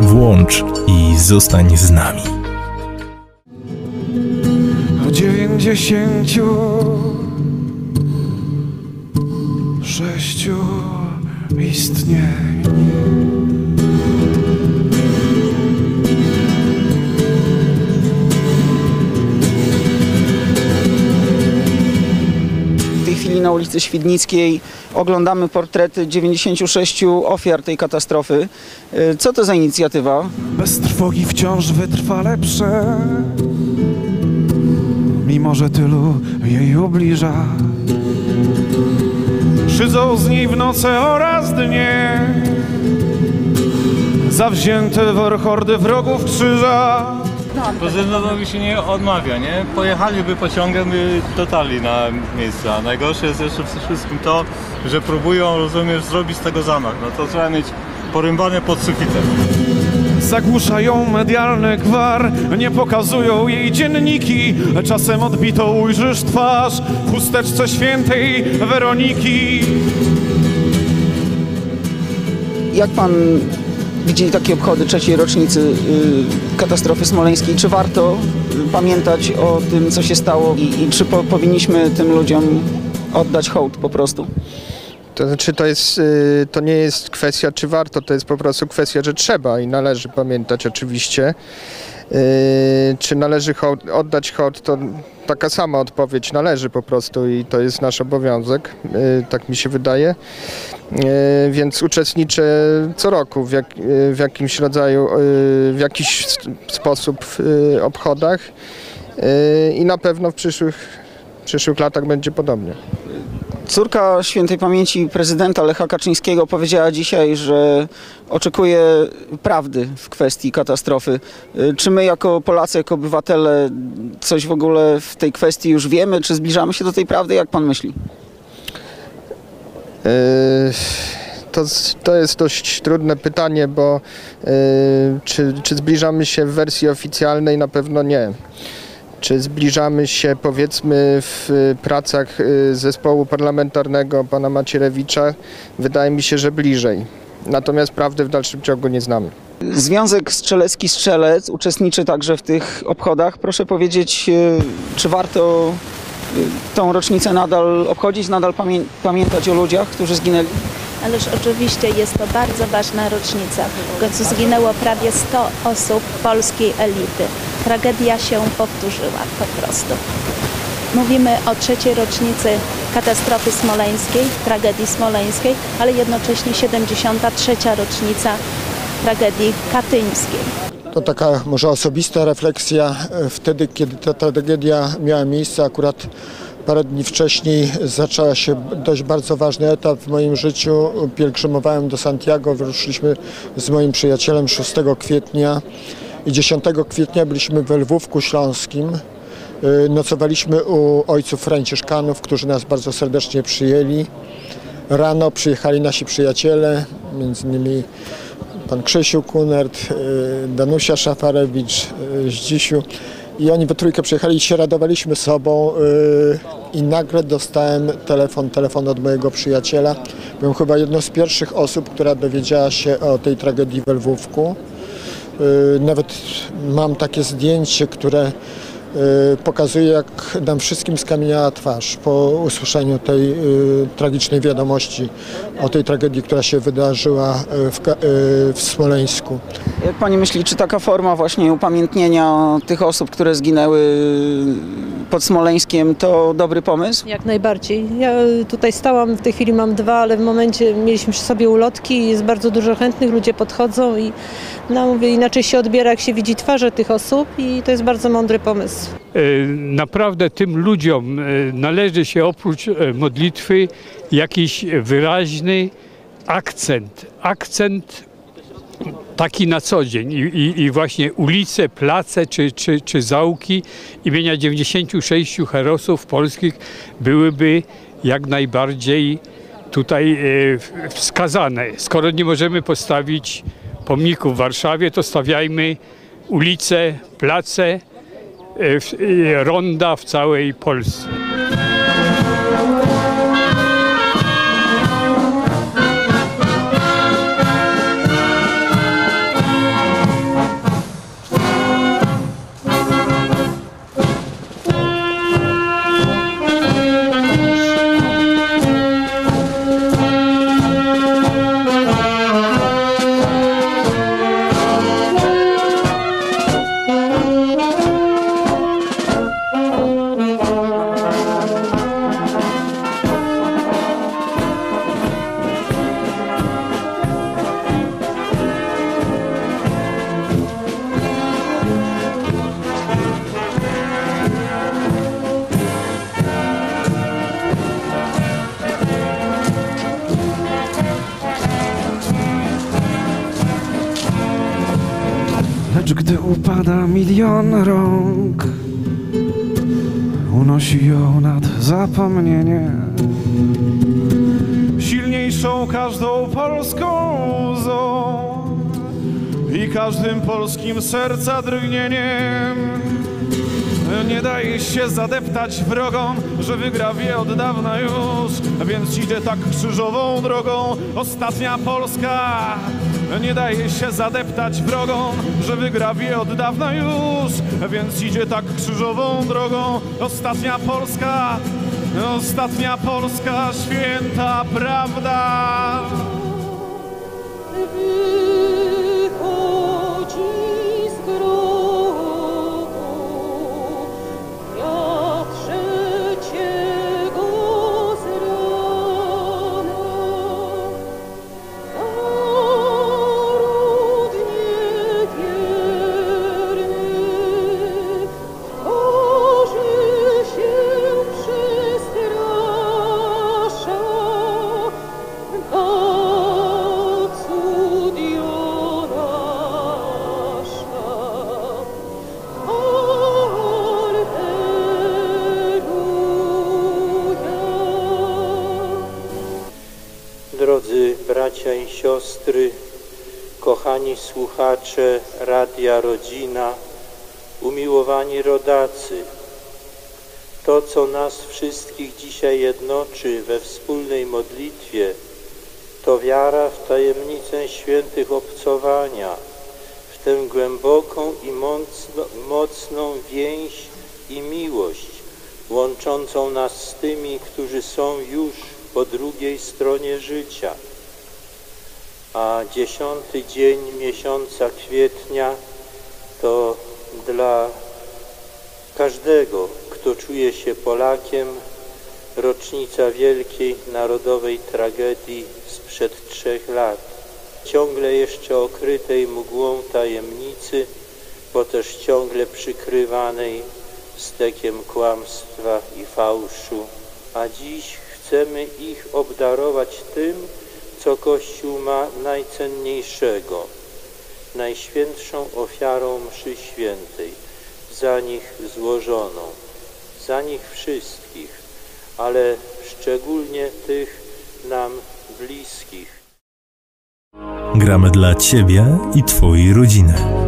Włącz i zostań z nami. o dziewięćdziesięciu sześciu istnień. Na ulicy Świdnickiej. Oglądamy portrety 96 ofiar tej katastrofy. Y, Co to za inicjatywa? Bez trwogi wciąż wytrwale prze Mimo, że tylu jej ubliża. Szydzą z niej w noce oraz dnie Zawzięte w hordy wrogów krzyża Prezydentowi się nie odmawia, nie? Pojechaliby pociągiem i dotarli na miejsce. A najgorsze jest jeszcze przede wszystkim to, że próbują, rozumiesz, zrobić z tego zamach. No to trzeba mieć porąbane pod sufitem. Zagłuszają medialny gwar Nie pokazują jej dzienniki Czasem odbito ujrzysz twarz W chusteczce świętej Weroniki Jak pan widzi takie obchody trzeciej rocznicy y, katastrofy smoleńskiej? Czy warto y, pamiętać o tym, co się stało i, i czy po, powinniśmy tym ludziom oddać hołd po prostu? To znaczy, to, jest, y, to nie jest kwestia, czy warto, to jest po prostu kwestia, że trzeba i należy pamiętać oczywiście. Y, Czy należy hołd, oddać hołd, to taka sama odpowiedź należy po prostu i to jest nasz obowiązek, y, tak mi się wydaje. Y, Więc uczestniczę co roku w, jak, w jakimś rodzaju, w jakiś sposób w obchodach i na pewno w przyszłych, w przyszłych latach będzie podobnie. Córka świętej pamięci prezydenta Lecha Kaczyńskiego powiedziała dzisiaj, że oczekuje prawdy w kwestii katastrofy. Y, Czy my jako Polacy, jako obywatele coś w ogóle w tej kwestii już wiemy? Czy zbliżamy się do tej prawdy? Jak pan myśli? Yy, To, to jest dość trudne pytanie, bo yy, czy, czy zbliżamy się w wersji oficjalnej? Na pewno nie. Czy zbliżamy się powiedzmy w y, pracach y, zespołu parlamentarnego pana Macierewicza? Wydaje mi się, że bliżej. Natomiast prawdy w dalszym ciągu nie znamy. Związek Strzelecki Strzelec uczestniczy także w tych obchodach. Proszę powiedzieć, y, czy warto tą rocznicę nadal obchodzić, nadal pamię- pamiętać o ludziach, którzy zginęli? Ależ oczywiście jest to bardzo ważna rocznica. W końcu zginęło prawie 100 osób polskiej elity. Tragedia się powtórzyła po prostu. Mówimy o trzeciej rocznicy katastrofy smoleńskiej, tragedii smoleńskiej, ale jednocześnie 73. rocznica tragedii katyńskiej. To taka może osobista refleksja. E, Wtedy, kiedy ta tragedia miała miejsce, akurat parę dni wcześniej zaczęła się dość bardzo ważny etap w moim życiu. Pielgrzymowałem do Santiago, wyruszyliśmy z moim przyjacielem 6 kwietnia i 10 kwietnia byliśmy we Lwówku Śląskim. E, Nocowaliśmy u ojców franciszkanów, którzy nas bardzo serdecznie przyjęli. Rano przyjechali nasi przyjaciele, między innymi pan Krzysiu Kunert, y, Danusia Szafarewicz, y, Zdzisiu. I oni we trójkę przyjechali i się radowaliśmy sobą y, i nagle dostałem telefon, telefon od mojego przyjaciela. Byłem chyba jedną z pierwszych osób, która dowiedziała się o tej tragedii we Lwówku. Y, Nawet mam takie zdjęcie, które pokazuje, jak nam wszystkim skamieniała twarz po usłyszeniu tej y, tragicznej wiadomości o tej tragedii, która się wydarzyła y, w, y, w Smoleńsku. Jak pani myśli, czy taka forma właśnie upamiętnienia tych osób, które zginęły pod Smoleńskiem, to dobry pomysł? Jak najbardziej. Ja tutaj stałam, w tej chwili mam dwa, ale w momencie mieliśmy przy sobie ulotki, jest bardzo dużo chętnych, ludzie podchodzą i no mówię, inaczej się odbiera, jak się widzi twarze tych osób i to jest bardzo mądry pomysł. E, Naprawdę tym ludziom e, należy się oprócz e, modlitwy jakiś wyraźny akcent. Akcent taki na co dzień i, i, i właśnie ulice, place czy, czy, czy zaułki imienia 96 herosów polskich byłyby jak najbardziej tutaj wskazane. Skoro nie możemy postawić pomników w Warszawie, to stawiajmy ulice, place, ronda w całej Polsce. Upada milion rąk, unosi ją nad zapomnienie. Silniejszą każdą polską łzą i każdym polskim serca drgnieniem. Nie daje się zadeptać wrogom, że wygra wie od dawna już, więc idzie tak krzyżową drogą ostatnia Polska. Nie daje się zadeptać wrogom, że wygra wie od dawna już, więc idzie tak krzyżową drogą ostatnia Polska. Ostatnia Polska, święta prawda. Siostry, kochani słuchacze Radia Rodzina, umiłowani rodacy, to co nas wszystkich dzisiaj jednoczy we wspólnej modlitwie, to wiara w tajemnicę świętych obcowania, w tę głęboką i mocno, mocną więź i miłość łączącą nas z tymi, którzy są już po drugiej stronie życia. A dziesiąty dzień miesiąca kwietnia to dla każdego, kto czuje się Polakiem, rocznica wielkiej narodowej tragedii sprzed trzech lat, ciągle jeszcze okrytej mgłą tajemnicy, bo też ciągle przykrywanej stekiem kłamstwa i fałszu, a dziś chcemy ich obdarować tym, Kościół ma najcenniejszego, najświętszą ofiarą mszy świętej, za nich złożoną, za nich wszystkich, ale szczególnie tych nam bliskich. Gramy dla Ciebie i Twojej rodziny.